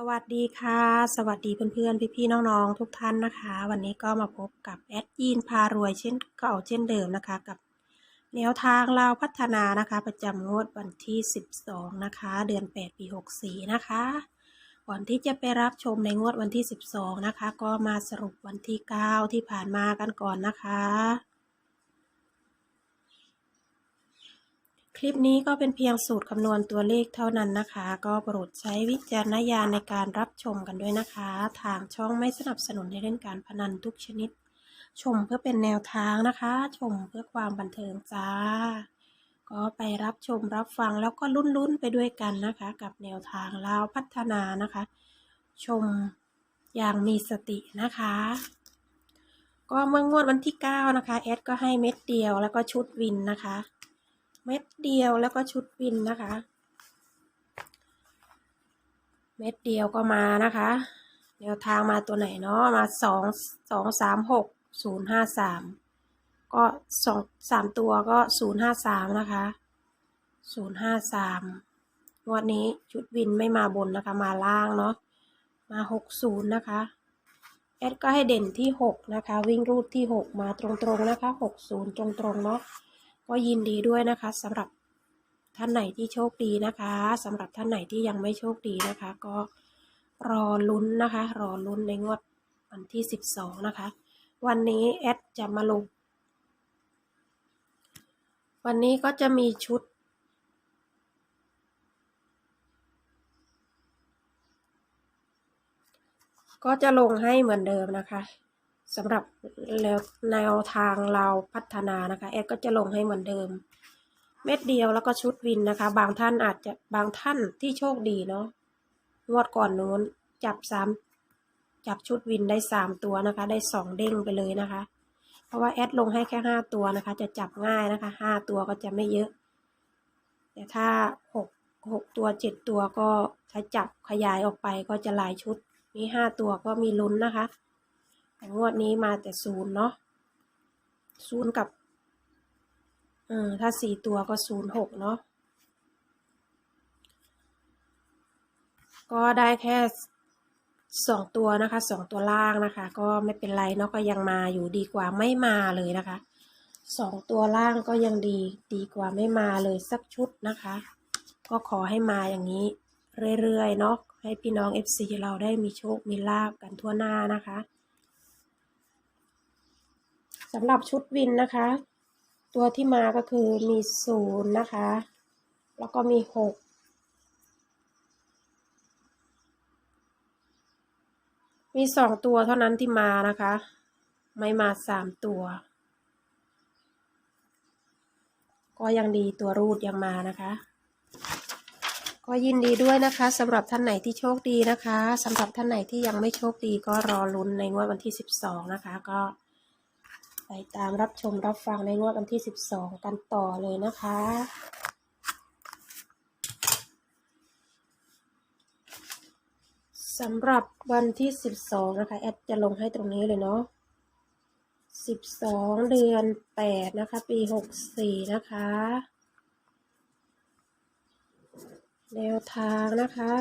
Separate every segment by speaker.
Speaker 1: สวัสดีค่ะ สวัสดีเพื่อนๆ พี่ๆ น้องๆ ทุกท่านนะคะ วันนี้ก็มาพบกับแอดยีนพารวยเช่นเก่าเช่นเดิมนะคะ กับแนวทางลาพัฒนานะคะ ประจำงวดวันที่ 12 นะคะ เดือน 8 ปี 64 นะคะ ก่อนที่จะไปรับชมในงวดวันที่ 12 นะคะ ก็มาสรุปวันที่ 9 ที่ผ่านมากันก่อนนะคะ คลิปนี้ก็เป็นเพียงสูตรคำนวณตัวเลขเท่านั้นนะคะ ก็โปรดใช้วิจารณญาณในการรับชมกันด้วยนะคะ ทางช่องไม่สนับสนุนให้เล่นการพนันทุกชนิด ชมเพื่อเป็นแนวทางนะคะ ชมเพื่อความบันเทิงจ้า ก็ไปรับชมรับฟังแล้วก็ลุ้นๆไปด้วยกันนะคะ กับแนวทางลาวพัฒนานะคะ ชมอย่างมีสตินะคะ ก็เมื่องวดวันที่ 9 นะคะแอดก็ให้เม็ดเดียวแล้วก็ชุดวินนะคะ เม็ดเดียวแล้วก็ชุดวินนะคะ เม็ดเดียวก็มานะคะแนวทางมาตัวไหนเนาะมาสองสองสามหกศูนย์ห้าสามก็สองสามตัวก็ศูนย์ห้าสามนะคะศูนย์ห้าสามวันนี้ชุดวินไม่มาบนนะคะมาล่างเนาะมาหกศูนย์นะคะแอดก็ให้เด่นที่หกนะคะ วิ่งรูดที่หกมาตรงๆนะคะหกศูนย์ตรงๆเนาะ ก็ยินดีด้วยนะคะสำหรับท่านไหนที่โชคดีนะคะสำหรับท่านไหนที่ยังไม่โชคดีนะคะ ก็รอลุ้นนะคะ รอลุ้นในงวดวันที่สิบสองนะคะ วันนี้แอดจะมาลง วันนี้ก็จะมีชุด ก็จะลงให้เหมือนเดิมนะคะ สำหรับแล้วแนวทางเราพัฒนานะคะแอดก็จะลงให้เหมือนเดิม เม็ดเดียวแล้วก็ชุดวินนะคะ บางท่านอาจจะบางท่านที่โชคดีเนาะงวดก่อนนู้นจับสามจับชุดวินได้สามตัวนะคะ ได้สองเด้งไปเลยนะคะ เพราะว่าแอดลงให้แค่ห้าตัวนะคะ จะจับง่ายนะคะห้าตัวก็จะไม่เยอะ แต่ถ้าหกหกตัวเจ็ดตัวก็ถ้าจับขยายออกไปก็จะหลายชุด มีห้าตัวก็มีลุ้นนะคะ แต่งวดนี้มาแต่ศูนย์เนาะศูนย์กับเออถ้าสี่ตัวก็ศูนย์หกเนาะก็ได้แค่สองตัวนะคะสองตัวล่างนะคะ ก็ไม่เป็นไรเนาะก็ยังมาอยู่ดีกว่าไม่มาเลยนะคะสองตัวล่างก็ยังดีดีกว่าไม่มาเลยสักชุดนะคะ ก็ขอให้มาอย่างนี้เรื่อยๆเนาะให้พี่น้อง FC เราได้มีโชคมีลาบกันทั่วหน้านะคะ สำหรับชุดวินนะคะ ตัวที่มาก็คือมีศูนย์นะคะ แล้วก็มีหกมีสองตัวเท่านั้นที่มานะคะ ไม่มาสามตัว ก็ยังดีตัวรูดยังมานะคะ ก็ยินดีด้วยนะคะสำหรับท่านไหนที่โชคดีนะคะสำหรับท่านไหนที่ยังไม่โชคดีก็รอลุ้นในงวดวันที่สิบสองนะคะก็ ไปตามรับชมรับฟังในงวดวันที่สิบสองกันต่อเลยนะคะ สำหรับวันที่สิบสองนะคะ แอดจะลงให้ตรงนี้เลยเนาะสิบสองเดือนแปดนะคะ ปีหกสี่นะคะ แนวทางนะคะ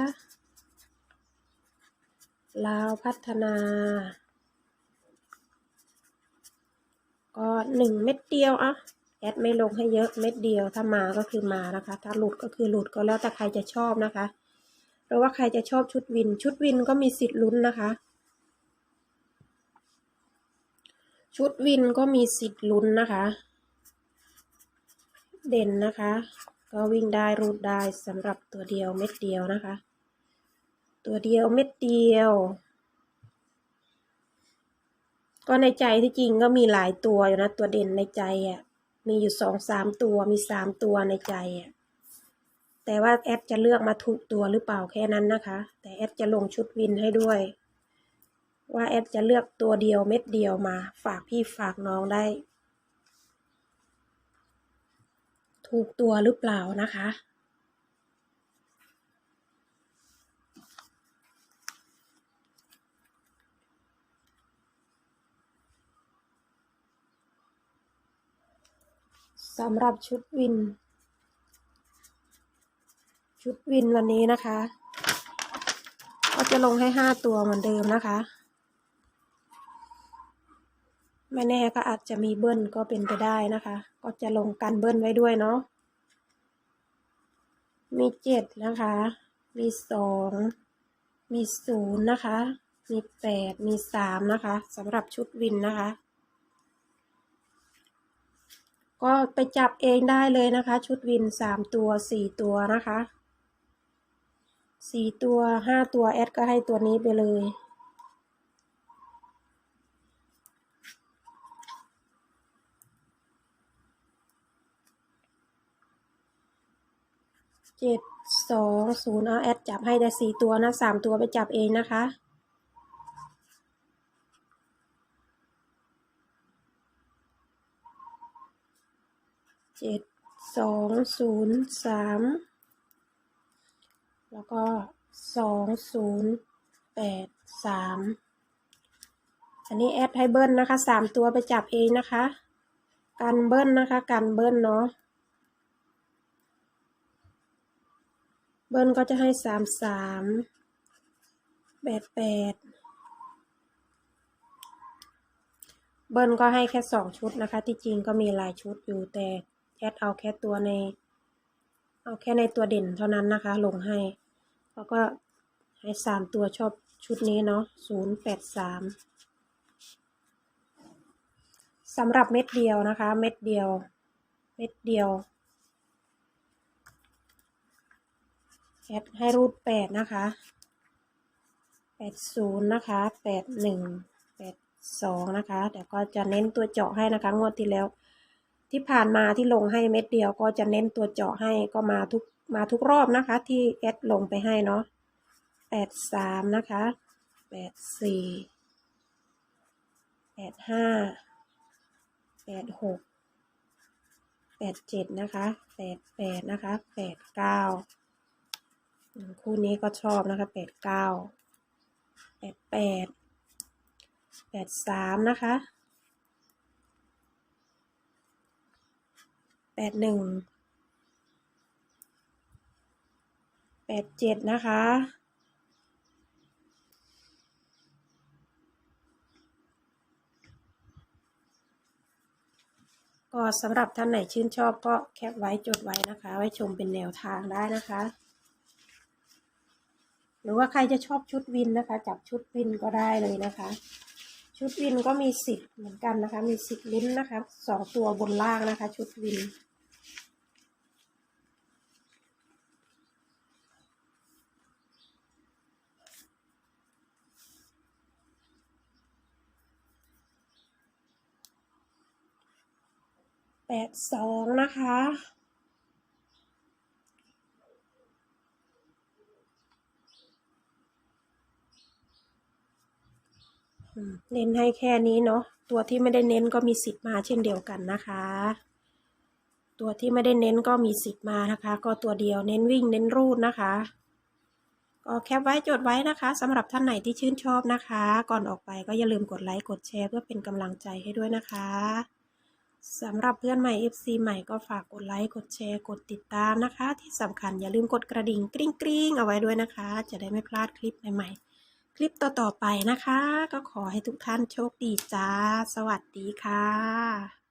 Speaker 1: ลาวพัฒนา ก็หนึ่งเม็ดเดียวอะแอดไม่ลงให้เยอะเม็ดเดียวถ้ามาก็คือมานะคะ ถ้าหลุดก็คือหลุดก็แล้วแต่ใครจะชอบนะคะหรือว่าใครจะชอบชุดวิน ชุดวินก็มีสิทธิ์ลุ้นนะคะ ชุดวินก็มีสิทธิ์ลุ้นนะคะ เด่นนะคะ ก็วิ่งได้รูดได้สำหรับตัวเดียวเม็ดเดียวนะคะ ตัวเดียวเม็ดเดียว ก็ในใจที่จริงก็มีหลายตัวอยู่นะตัวเด่นในใจอะ มีอยู่สองสามตัวมีสามตัวในใจอะแต่ว่าแอดจะเลือกมาถูกตัวหรือเปล่าแค่นั้นนะคะ แต่แอดจะลงชุดวินให้ด้วย ว่าแอดจะเลือกตัวเดียวเม็ดเดียวมา ฝากพี่ฝากน้องได้ ถูกตัวหรือเปล่านะคะ สำหรับชุดวิน ชุดวินวันนี้นะคะ ก็จะลงให้ห้าตัวเหมือนเดิมนะคะ ไม่แน่ก็อาจจะมีเบิ้ลก็เป็นไปได้นะคะ ก็จะลงกันเบิ้ลไว้ด้วยเนาะมีเจ็ดนะคะ มีสอง มีศูนย์นะคะ มีแปด มีสามนะคะสำหรับชุดวินนะคะ ก็ไปจับเองได้เลยนะคะ ชุดวินสามตัวสี่ตัวนะคะสี่ตัวห้าตัวแอดก็ให้ตัวนี้ไปเลย เจ็ดสองศูนย์เอาแอดจับให้ได้สี่ตัวนะสามตัวไปจับเองนะคะ เจ็ดสองศูนย์สามแล้วก็สองศูนย์แปดสามอันนี้แอดให้เบิ้ลนะคะสามตัวไปจับเองนะคะ กันเบิ้ลนะคะ กันเบิ้ลเนาะเบิ้ลก็จะให้สามสามแปดแปดเบิ้ลก็ให้แค่สองชุดนะคะ ที่จริงก็มีหลายชุดอยู่แต่ แอดเอาแค่ตัวใน เอาแค่ในตัวเด่นเท่านั้นนะคะ ลงให้แล้วก็ให้สามตัวชอบชุดนี้เนาะศูนย์แปดสามสำหรับเม็ดเดียวนะคะ เม็ดเดียว เม็ดเดียวแอดให้รูดแปดนะคะแปดศูนย์นะคะแปดหนึ่งแปดสองนะคะเดี๋ยวก็จะเน้นตัวเจาะให้นะคะ งวดที่แล้ว ที่ผ่านมาที่ลงให้เม็ดเดียวก็จะเน้นตัวเจาะให้ก็มาทุกมาทุกรอบนะคะ ที่แอดลงไปให้เนาะแปดสามนะคะแปดสี่แปดห้าแปดหกแปดเจ็ดนะคะแปดแปดนะคะแปดเก้าคู่นี้ก็ชอบนะคะแปดเก้าแปดแปดแปดสามนะคะ แปดหนึ่งแปดเจ็ดนะคะก็สำหรับท่านไหนชื่นชอบก็แคปไว้จดไว้นะคะ ไว้ชมเป็นแนวทางได้นะคะ หรือว่าใครจะชอบชุดวินนะคะ จับชุดวินก็ได้เลยนะคะ ชุดวินก็มีสิทธิ์เหมือนกันนะคะ มีสิทธิ์ลุ้นนะคะสองตัวบนล่างนะคะ ชุดวิน ดสองนะคะเน้นให้แค่นี้เนาะตัวที่ไม่ได้เน้นก็มีสิทธิ์มาเช่นเดียวกันนะคะ ตัวที่ไม่ได้เน้นก็มีสิทธิ์มานะคะ ก็ตัวเดียวเน้นวิ่งเน้นรูดนะคะ ก็แคปไว้จดไว้นะคะสำหรับท่านไหนที่ชื่นชอบนะคะ ก่อนออกไปก็อย่าลืมกดไลค์กดแชร์เพื่อเป็นกำลังใจให้ด้วยนะคะ สำหรับเพื่อนใหม่ FC ใหม่ก็ฝากกดไลค์ กดแชร์ กดติดตามนะคะ ที่สำคัญอย่าลืมกดกระดิ่งกริ๊งกริ๊งเอาไว้ด้วยนะคะ จะได้ไม่พลาดคลิปใหม่ๆ คลิปต่อๆไปนะคะ ก็ขอให้ทุกท่านโชคดีจ้า สวัสดีค่ะ